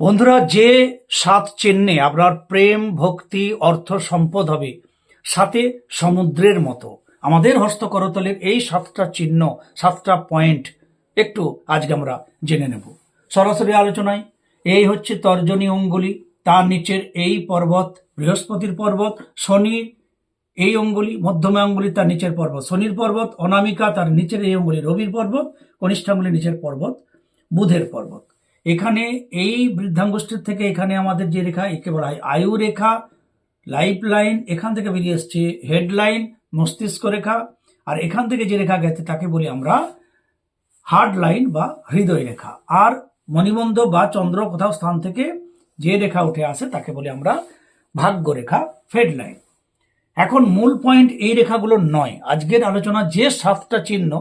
বন্ধুরা, যে সাত চিহ্নে আপনার প্রেম, ভক্তি, অর্থ, সম্পদ হবে, সাথে সমুদ্রের মতো। আমাদের হস্তকরতলের এই সাতটা চিহ্ন, সাতটা পয়েন্ট একটু আজকে আমরা জেনে নেব। সরাসরি আলোচনায়, এই হচ্ছে তর্জনী অঙ্গুলি, তার নিচের এই পর্বত, বৃহস্পতির পর্বত, শনির এই অঙ্গুলি, মধ্যমা অঙ্গুলি, তার নিচের পর্বত, শনির পর্বত, অনামিকা, তার নিচের এই অঙ্গুলি, রবির পর্বত কনিষ্ঠাঙ্গুলি নিচের পর্বত, বুধের পর্বত। এখানে এই বৃদ্ধাঙ্গুষ্ঠীর থেকে এখানে আমাদের যে রেখা, একে বলা হয় আয়ু রেখা লাইফ লাইন এখান থেকে বেরিয়ে এসছে হেডলাইন মস্তিষ্ক রেখা, আর এখান থেকে যে রেখা গেছে তাকে বলি আমরা হার্ড লাইন বা হৃদয় রেখা। আর মণিবন্ধ বা চন্দ্র কোথাও স্থান থেকে যে রেখা উঠে আসে তাকে বলি আমরা ভাগ্য রেখা ফেড লাইন এখন মূল পয়েন্ট এই রেখাগুলো নয়। আজকের আলোচনা যে সাতটা চিহ্ন,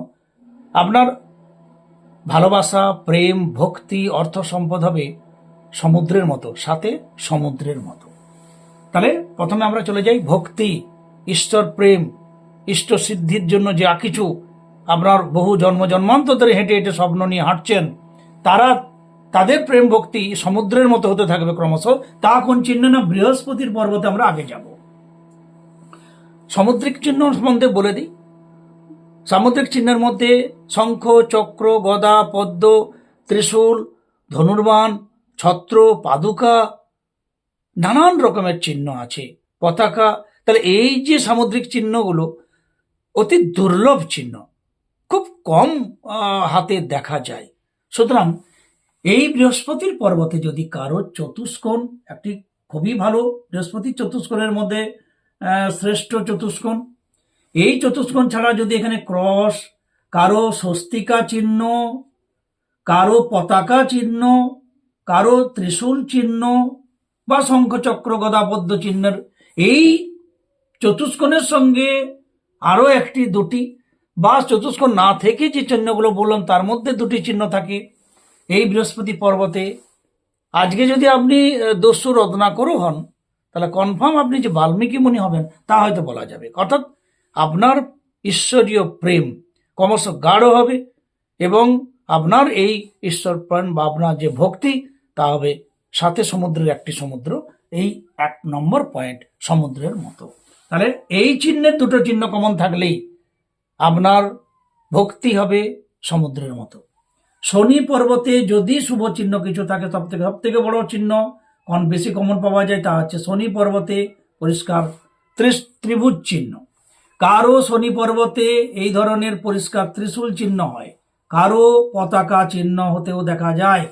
আপনার ভালোবাসা, প্রেম, ভক্তি অর্থ সম্পদ হবে সমুদ্রের মতো, সাথে সমুদ্রের মতো। তাহলে প্রথমে আমরা চলে যাই ভক্তি, ঈশ্বর প্রেম ইষ্ট সিদ্ধির জন্য যা কিছু। আপনার বহু জন্ম জন্মান্তর ধরে হেঁটে হেঁটে স্বপ্ন নিয়ে হাঁটছেন। তারা তাদের প্রেম ভক্তি সমুদ্রের মতো হতে থাকবে ক্রমশ। তা কোন চিহ্ন না বৃহস্পতির পর্বতে আমরা আগে যাব। সামুদ্রিক চিহ্ন সম্বন্ধে বলে দিই। সামুদ্রিক চিহ্নের মধ্যে শঙ্খ, চক্র, গদা, পদ্ম, ত্রিশূল ধনুর্বান ছত্র, পাদুকা নানান রকমের চিহ্ন আছে। পতাকা, তাহলে এই যে সামুদ্রিক চিহ্নগুলো, অতি দুর্লভ চিহ্ন। খুব কম হাতে দেখা যায়। সুতরাং এই বৃহস্পতির পর্বতে যদি কারও চতুষ্কোণ, একটি খুবই ভালো বৃহস্পতির চতুষ্কোণের মধ্যে শ্রেষ্ঠ চতুষ্কোণ এই চতুষ্কোণ ছাড়া যদি এখানে ক্রস, কারও স্বস্তিকা চিহ্ন, কারও পতাকা চিহ্ন, কারও ত্রিশূল চিহ্ন বা শঙ্খচক্র গদাপদ্ম চিহ্নের, এই চতুষ্কোণের সঙ্গে আরও একটি, দুটি বা চতুষ্কোণ না থেকে যে চিহ্নগুলো বললাম, তার মধ্যে দুটি চিহ্ন থাকে এই বৃহস্পতি পর্বতে। আজকে যদি আপনি দস্যু রত্নাকরও হন তাহলে কনফার্ম আপনি যে বাল্মীকি মুনি হবেন, তা হয়তো বলা যাবে। অর্থাৎ আপনার ঈশ্বরীয় প্রেম ক্রমশ গাঢ় হবে এবং আপনার এই ঈশ্বর প্রাণ বা আপনার যে ভক্তি, তা হবে সাথে সমুদ্রের একটি সমুদ্র, এই এক নম্বর পয়েন্ট সমুদ্রের মতো। তাহলে এই চিহ্নের দুটো চিহ্ন কমন থাকলেই আপনার ভক্তি হবে সমুদ্রের মতো। শনি পর্বতে যদি শুভ চিহ্ন কিছু থাকে সব থেকে সব থেকে বড় চিহ্ন কোন বেশি কমন পাওয়া যায়, তা হচ্ছে শনি পর্বতে পরিষ্কার ত্রিভুজ চিহ্ন। কারও শনি পর্বতে এই ধরনের পরিষ্কার ত্রিশূল চিহ্ন হয়, কারও পতাকা চিহ্ন হতেও দেখা যায়।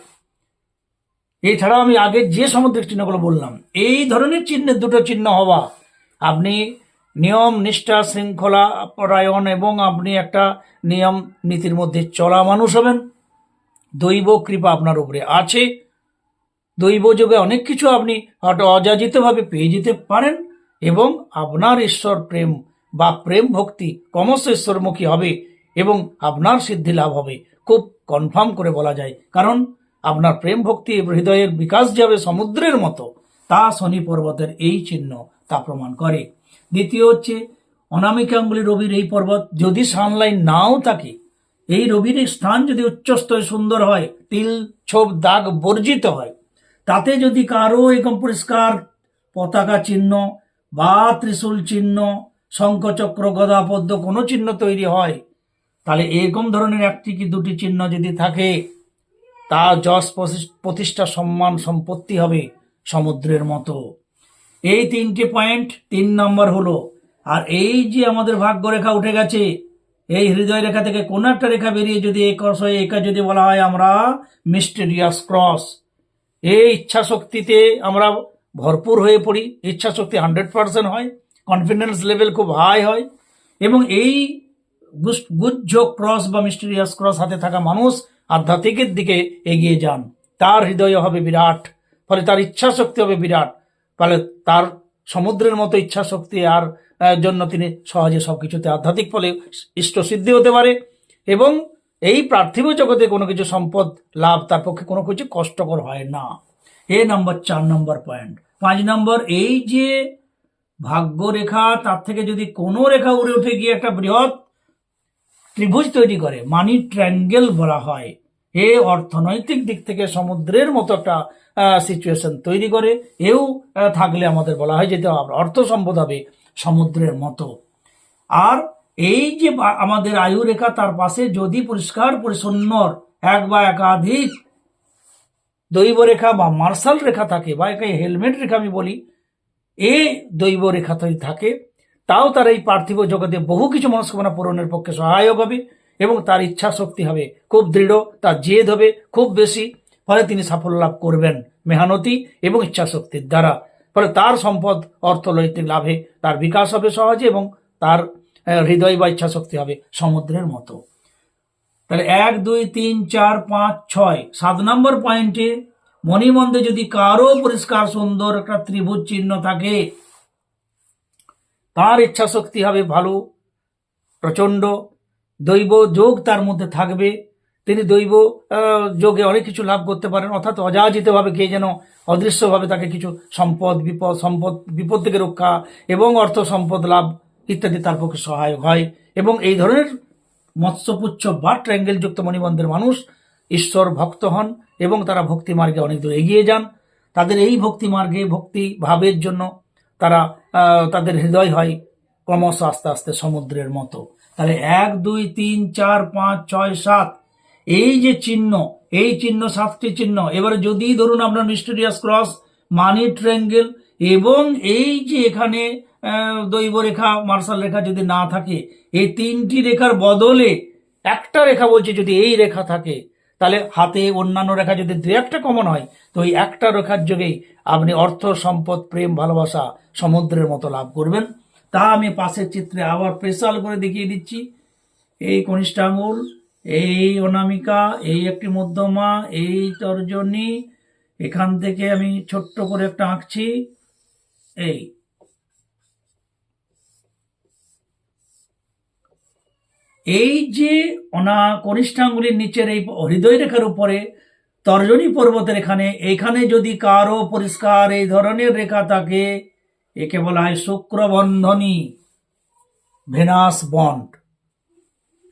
এছাড়াও আমি আগে যে সামুদ্রিক চিহ্নগুলো বললাম, এই ধরনের চিহ্নের দুটো চিহ্ন হওয়া, আপনি নিয়ম, নিষ্ঠা, শৃঙ্খলা, পরায়ণ এবং আপনি একটা নিয়ম, নীতির মধ্যে চলা মানুষ হবেন। দৈব কৃপা আপনার উপরে আছে। দৈব যোগে অনেক কিছু আপনি হয়তো অযাচিতভাবে পেয়ে যেতে পারেন এবং আপনার ঈশ্বর প্রেম বা প্রেম ভক্তি ক্রমশ ঈশ্বরমুখী হবে এবং আপনার সিদ্ধি লাভ হবে। খুব কনফার্ম করে বলা যায়। কারণ আপনার প্রেম ভক্তি হৃদয়ের বিকাশ যাবে সমুদ্রের মতো। তা শনি পর্বতের এই চিহ্ন তা প্রমাণ করে। দ্বিতীয় হচ্ছে, অনামিকাঙ্গুলি রবির এই পর্বত যদি সানলাইন নাও থাকে, এই রবির স্থান যদি উচ্চস্তরে সুন্দর হয়, তিল, ছোপ, দাগ বর্জিত হয়, তাতে যদি কারও এরকম পরিষ্কার পতাকা চিহ্ন বা ত্রিশূল চিহ্ন শঙ্খচক্র গদা পদ্ম কোনো চিহ্ন তৈরি হয়? তাহলে এরকম ধরনের একটি কি দুটি চিহ্ন যদি থাকে, তা যশ প্রতিষ্ঠা সম্মান সম্পত্তি হবে সমুদ্রের মতো। এই তিনটি পয়েন্ট তিন নম্বর হলো, আর এই যে আমাদের ভাগ্য রেখা উঠে গেছে, এই হৃদয় রেখা থেকে কোনো একটা রেখা বেরিয়ে যদি এই ক্রস হয়, একা যদি বলা হয় আমরা মিস্টেরিয়াস ক্রস এই ইচ্ছা শক্তিতে আমরা ভরপুর হয়ে পড়ি ইচ্ছা শক্তি হান্ড্রেড পার্সেন্ট হয়। কনফিডেন্স লেভেল খুব হাই হয় এবং এই গুজ্জ ক্রস বা মিস্টেরিয়াস ক্রস হাতে থাকা মানুষ আধ্যাত্মিকের দিকে এগিয়ে যান। তার হৃদয় হবে বিরাট, ফলে তার ইচ্ছা শক্তি হবে বিরাট, ফলে তার সমুদ্রের মতো ইচ্ছা শক্তি আর জন্য তিনি সহজে সব কিছুতে আধ্যাত্মিক ফলে ইষ্ট সিদ্ধি হতে পারে এবং এই পার্থিব জগতে কোনো কিছু সম্পদ, লাভ তার পক্ষে কোনো কিছু কষ্টকর হয় না। এ নম্বর চার নম্বর পয়েন্ট পাঁচ নম্বর এই যে ভাগ্য রেখা তার থেকে যদি কোনো রেখা উড়ে উঠে গিয়ে একটা বৃহৎ ত্রিভুজ তৈরি করে, মানি ট্রায়াঙ্গেল বলা হয়। এ অর্থনৈতিক দিক থেকে সমুদ্রের মতো একটা সিচুয়েশন তৈরি করে। এও থাকলে আমাদের বলা হয় যেটা অর্থ সম্পদ হবে সমুদ্রের মতো। আর এই যে আমাদের আয়ু রেখা তার পাশে যদি পরিষ্কার পরিচ্ছন্নর এক বা একাধিক দৈব রেখা বা মার্শাল রেখা থাকে বা একে হেলমেট রেখা আমি বলি এ দৈব রেখা যদি থাকে, তাও তার এই পার্থিব জগতে বহু কিছু মনস্কামনা পূরণের পক্ষে সহায়ক হবে এবং তার ইচ্ছা শক্তি হবে খুব দৃঢ়, তার জেদ হবে খুব বেশি, ফলে তিনি সাফল্য লাভ করবেন মেহনতি এবং ইচ্ছা শক্তির দ্বারা। ফলে তার সম্পদ অর্থনৈতিক লাভে তার বিকাশ হবে সহজে এবং তার হৃদয় বা ইচ্ছা শক্তি হবে সমুদ্রের মতো। তাহলে এক, দুই, তিন, চার, পাঁচ, ছয়, সাত নম্বর পয়েন্টে মণিমন্দে যদি কারও পরিষ্কার সুন্দর একটা ত্রিভুজ চিহ্ন থাকে, তার ইচ্ছা শক্তি হবে ভালো, প্রচণ্ড, দৈব যোগ তার মধ্যে থাকবে। তিনি দৈব যোগে অনেক কিছু লাভ করতে পারেন, অর্থাৎ অযাচিতভাবে কে যেন অদৃশ্যভাবে তাকে কিছু সম্পদ, বিপদ সম্পদ, বিপদ থেকে রক্ষা এবং অর্থ সম্পদ, লাভ ইত্যাদি তার পক্ষে সহায়ক হয়। এবং এই ধরনের মৎস্যপুচ্ছ বা ট্রায়াঙ্গেল যুক্ত মণিবন্ধের মানুষ ঈশ্বর ভক্ত হন। এবং তারা ভক্তি মার্গে অনেক দূর এগিয়ে যান। তাদের এই ভক্তি মার্গে ভক্তি ভাবের জন্য তারা তাদের হৃদয় হয় ক্রমশ আস্তে আস্তে সমুদ্রের মতো। তাহলে এক, দুই, তিন, চার, পাঁচ, ছয়, সাত, এই যে চিহ্ন, এই চিহ্ন, সাতটি চিহ্ন, এবারে যদি ধরুন আপনার মিস্টেরিয়াস ক্রস, মানি ট্রেঙ্গেল এবং এই যে এখানে দৈব রেখা মার্শাল রেখা যদি না থাকে, এই তিনটি রেখার বদলে একটা রেখা বলছে যদি এই রেখা থাকে তাহলে হাতে অন্যান্য রেখা যদি দু একটা কমন হয়, তো ওই একটা রেখার যোগেই আপনি অর্থ, সম্পদ, প্রেম, ভালোবাসা সমুদ্রের মতো লাভ করবেন। তা আমি পাশের চিত্রে আবার স্পেশাল করে দেখিয়ে দিচ্ছি। এই কনিষ্ঠ আঙুল এই অনামিকা, এই একটি মধ্যমা, এই তর্জনী, এখান থেকে আমি ছোট্ট করে একটা আঁকছি। এই এই যে অনা কনিষ্ঠাঙ্গুলির নিচের এই হৃদয় রেখার উপরে তর্জনী পর্বতের এখানে এখানে যদি কারও পরিষ্কার এই ধরনের রেখা থাকে, একে বলা হয় শুক্রবন্ধনী, ভেনাস বন্ড।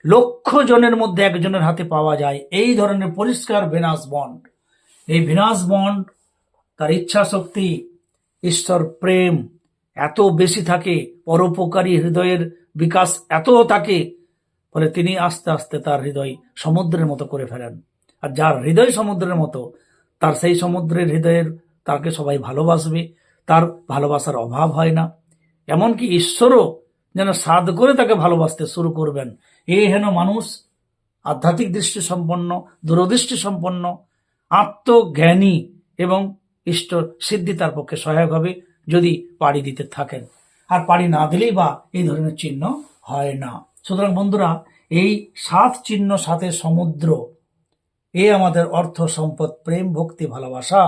লক্ষ জনের মধ্যে একজনের হাতে পাওয়া যায় এই ধরনের পরিষ্কার ভেনাস বন্ড। এই ভেনাস বন্ড, তার ইচ্ছা শক্তি ঈশ্বর প্রেম, এত বেশি থাকে, পরোপকারী হৃদয়ের বিকাশ এত থাকে ফলে তিনি আস্তে আস্তে তার হৃদয় সমুদ্রের মতো করে ফেলেন। আর যার হৃদয় সমুদ্রের মতো, তার সেই সমুদ্রের হৃদয়ের তাকে সবাই ভালোবাসবে, তার ভালোবাসার অভাব হয় না। এমনকি ঈশ্বরও যেন সাধ করে তাকে ভালোবাসতে শুরু করবেন। এই হেন মানুষ, আধ্যাত্মিক দৃষ্টি সম্পন্ন, দূরদৃষ্টি সম্পন্ন, আত্মজ্ঞানী এবং ইষ্ট সিদ্ধি তার পক্ষে সহায়ক হবে যদি পাড়ি দিতে থাকেন। আর পাড়ি না দিলেই বা এই ধরনের চিহ্ন হয় না। সুতরাং বন্ধুরা, এই সাত চিহ্ন সাথে সমুদ্র, এ আমাদের অর্থ সম্পদ, প্রেম, ভক্তি, ভালোবাসা,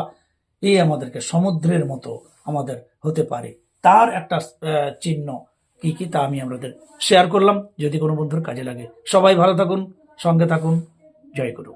এ আমাদেরকে সমুদ্রের মতো আমাদের হতে পারে। তার একটা চিহ্ন কি কি তা আমি আমাদের শেয়ার করলাম। যদি কোনো বন্ধুর কাজে লাগে, সবাই ভালো থাকুন, সঙ্গে থাকুন। জয় গুরু।